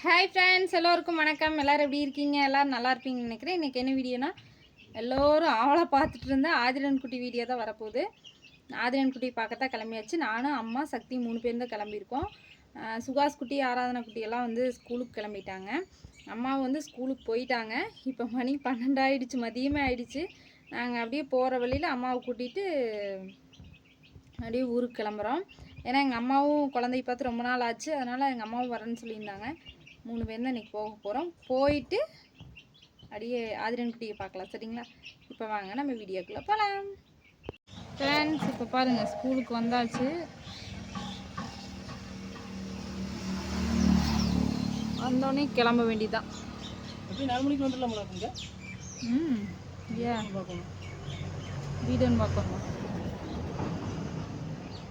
Hi friends எல்லோருக்கும் வணக்கம். எல்லோரும் எப்படி இருக்கீங்க? எல்லோரும் நல்லா இருப்பீங்கன்னு நினைக்கிறேன். இன்றைக்கி என்ன வீடியோனா எல்லோரும் ஆவலை பார்த்துட்டு இருந்தேன் ஆதிரன் குட்டி வீடியோ தான் வரப்போகுது. ஆதிரன் குட்டி பார்க்கத்தான் கிளம்பியாச்சு. நானும் அம்மா சக்தி மூணு பேர் தான் கிளம்பியிருக்கோம். சுகாஸ் குட்டி ஆராதனா குட்டியெல்லாம் வந்து ஸ்கூலுக்கு கிளம்பிட்டாங்க. அம்மாவும் வந்து ஸ்கூலுக்கு போயிட்டாங்க. இப்போ மணி பன்னெண்டு ஆயிடுச்சு மதியமே ஆயிடுச்சு. நாங்கள் அப்படியே போகிற வழியில் அம்மாவை கூட்டிகிட்டு அப்படியே ஊருக்கு கிளம்புறோம். ஏன்னா எங்கள் அம்மாவும் குழந்தைய பார்த்து ரொம்ப நாள் ஆச்சு. அதனால் எங்கள் அம்மாவும் வரேன்னு சொல்லியிருந்தாங்க. மூணு பேர் தான் இன்றைக்கி போக போகிறோம் போயிட்டு அப்படியே ஆதிரன் குட்டியை பார்க்கலாம் சரிங்களா? இப்போ வாங்க நம்ம வீடியோக்குள்ளே போகலாம் ஃப்ரெண்ட்ஸ் இப்போ பாருங்கள் ஸ்கூலுக்கு வந்தாச்சு. வந்தோடனே கிளம்ப வேண்டியதான் ம் ஏன் வீடுன்னு பார்க்கணும்.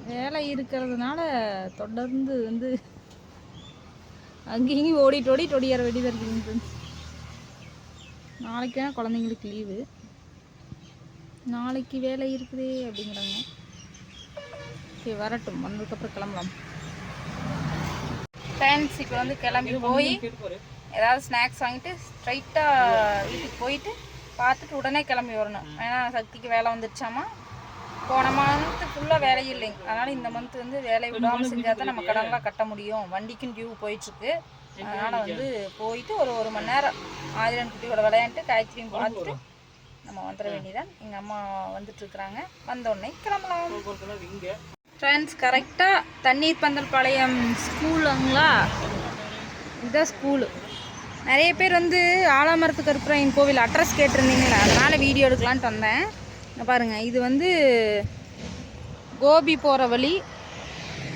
வேலை இருக்கிறதுனால தொடர்ந்து வந்து அங்கேயும் இங்கேயும் ஓடிட்டு ஓடிட்டு ஓடியார வேண்டியதாக இருக்குங்க ஃப்ரெண்ட்ஸ் நாளைக்கு தான் குழந்தைங்களுக்கு லீவு நாளைக்கு வேலை இருக்குதே அப்படிங்கிறாங்க. சரி வரட்டும். வந்ததுக்கப்புறம் கிளம்பலாம். ஃப்ரெண்ட்ஸ் இப்போ வந்து கிளம்பி போய் ஏதாவது ஸ்நாக்ஸ் வாங்கிட்டு ஸ்ட்ரைட்டாக வீட்டுக்கு போயிட்டு பார்த்துட்டு உடனே கிளம்பி வரணும். ஏன்னா சக்திக்கு வேலை வந்துருச்சாமா? போன மந்த்து ஃபுல்லாக வேலையும் இல்லைங்க அதனால் இந்த மந்த் வந்து வேலையை விடாமல் செஞ்சால் தான் நம்ம கடன்லாம் கட்ட முடியும். வண்டிக்கும் டியூ போயிட்டுருக்கு. அதனால் வந்து போயிட்டு ஒரு ஒரு மணி நேரம் ஆதிரன் குட்டியோட விளையாண்டு காய்கறியும் பார்த்துட்டு நம்ம வந்துட வேண்டியதான் எங்கள் அம்மா வந்துட்டுருக்குறாங்க. வந்தோடனே கிளம்பலாம். ஃப்ரெண்ட்ஸ் கரெக்டாக தண்ணீர் பந்தல் பாளையம் ஸ்கூலுங்களா? இதுதான் ஸ்கூலு நிறைய பேர் வந்து ஆலாமரத்து கருப்புராயன் கோவில் அட்ரஸ் கேட்டிருந்தீங்களா அதனால் வீடியோ எடுக்கலான்ட்டு வந்தேன். பாருங்கள் இது வந்து கோபி போகிற வழி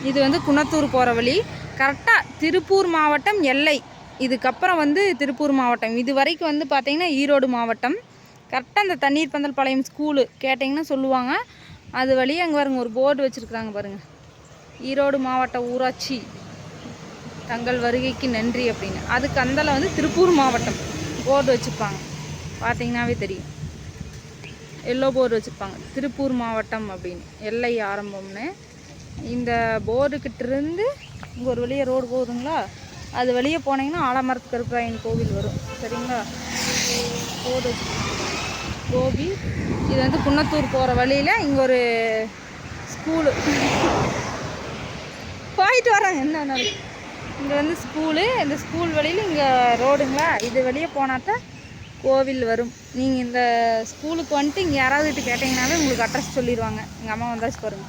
இது வந்து குணத்தூர் போகிற வழி. கரெக்டாக திருப்பூர் மாவட்டம் எல்லை. இதுக்கப்புறம் வந்து திருப்பூர் மாவட்டம். இது வரைக்கும் வந்து பார்த்திங்கன்னா ஈரோடு மாவட்டம். கரெக்டாக அந்த தண்ணீர் பந்தல் பாளையம் ஸ்கூலு கேட்டிங்கன்னா சொல்லுவாங்க. அது வழியே அங்கே பாருங்க ஒரு போர்டு வச்சுருக்குறாங்க பாருங்கள் ஈரோடு மாவட்ட ஊராட்சி தங்கள் வருகைக்கு நன்றி அப்படின்னு. அதுக்கு அந்தல வந்து திருப்பூர் மாவட்டம் போர்டு வச்சுருப்பாங்க. பார்த்தீங்கன்னாவே தெரியும். எல்லோ போர்டு வச்சுருப்பாங்க. திருப்பூர் மாவட்டம் அப்படின்னு. எல்லை ஆரம்பம்னு. இந்த போர்டுக்கிட்டிருந்து இங்கே ஒரு வழியாக ரோடு போகுதுங்களா? அது வெளியே போனீங்கன்னா ஆலமரத்து கருப்பராயன் கோவில் வரும். சரிங்களா? போர்டு வச்சுருப்பாங்க. கோபி. இது வந்து குன்னத்தூர் போகிற வழியில் இங்கே ஒரு ஸ்கூலு. போயிட்டு வரேன். என்ன இங்கே வந்து ஸ்கூலு. இந்த ஸ்கூல் வழியில் இங்கே ரோடுங்களா? இது வெளியே போனாத்தான் கோவில் வரும். நீங்கள் இந்த ஸ்கூலுக்கு வந்துட்டு இங்கே யாராவது கிட்ட கேட்டிங்கனாவே உங்களுக்கு அட்ரஸ் சொல்லிடுவாங்க. எங்கள் அம்மா வந்தாச்சு பாருங்க.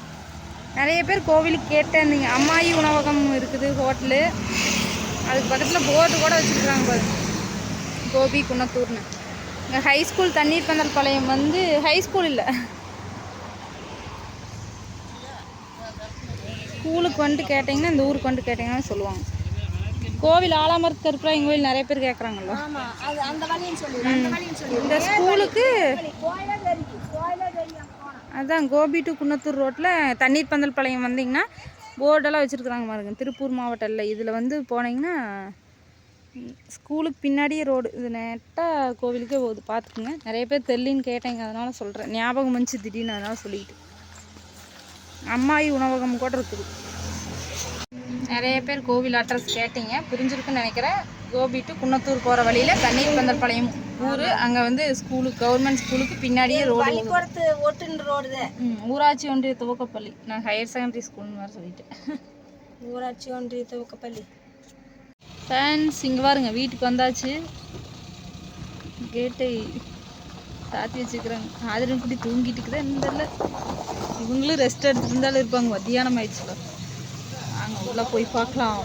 நிறைய பேர் கோவிலுக்கு கேட்டேன் நீங்கள் அம்மாயி உணவகம் இருக்குது ஹோட்டலு. அதுக்கு பக்கத்தில் போர்டு கூட வச்சுருக்காங்க பாரு கோபி குணத்தூர்னு இங்கே ஹை ஸ்கூல் தண்ணீர் பந்தல் பாளையம் வந்து ஹை ஸ்கூல் இல்லை. ஸ்கூலுக்கு வந்துட்டு கேட்டிங்கன்னா இந்த ஊருக்கு வந்துட்டு கேட்டிங்கன்னா சொல்லுவாங்க. கோவில் ஆலாமரத்து கருப்பராயன் கோவில் நிறைய பேர் கேட்குறாங்கல்ல இந்த ஸ்கூலுக்கு அதான் கோபி டு குன்னத்தூர் ரோட்டில் தண்ணீர் பந்தல் பாளையம் வந்தீங்கன்னா போர்டெல்லாம் வச்சுருக்குறாங்க பாருங்க. திருப்பூர் மாவட்டம் இல்லை இதில் வந்து போனீங்கன்னா ஸ்கூலுக்கு பின்னாடியே ரோடு இது நெட்டாக கோவிலுக்கே போகுது. பார்த்துக்குங்க. நிறைய பேர் தெரியலின்னு கேட்டேங்க. அதனால சொல்கிறேன் ஞாபகம் வந்துச்சு திடீர்னு. அதனால சொல்லிக்கிட்டு. அம்மாயி உணவகம் கூட இருக்குது. நிறைய பேர் கோவில் அட்ரஸ் கேட்டீங்க புரிஞ்சிருக்குன்னு நினைக்கிறேன். கோபி டு குன்னத்தூர் போகிற வழியில் தண்ணீர் பந்தல் பாளையம் ஊர். அங்கே வந்து ஸ்கூலுக்கு கவர்மெண்ட் ஸ்கூலுக்கு பின்னாடியே ரோடு ஒட்டுன்னு ரோடு ஊராட்சி ஒன்றிய துவக்கப்பள்ளி. நான் ஹையர் செகண்டரி ஸ்கூல்னு வேறு சொல்லிட்டேன். ஊராட்சி ஒன்றிய துவக்கப்பள்ளி. ஃப்ரெண்ட்ஸ் இங்கே பாருங்க வீட்டுக்கு வந்தாச்சு. கேட்டை சாத்தி வச்சுக்கிறாங்க ஆதிரம் குட்டி தூங்கிட்டு இருக்குதா இந்த இல்லை இவங்களும் ரெஸ்ட் எடுத்துட்டு இருந்தாலும் இருப்பாங்க. மத்தியானம் ஆயிடுச்சுல เราปุ๋ยฟักคลอง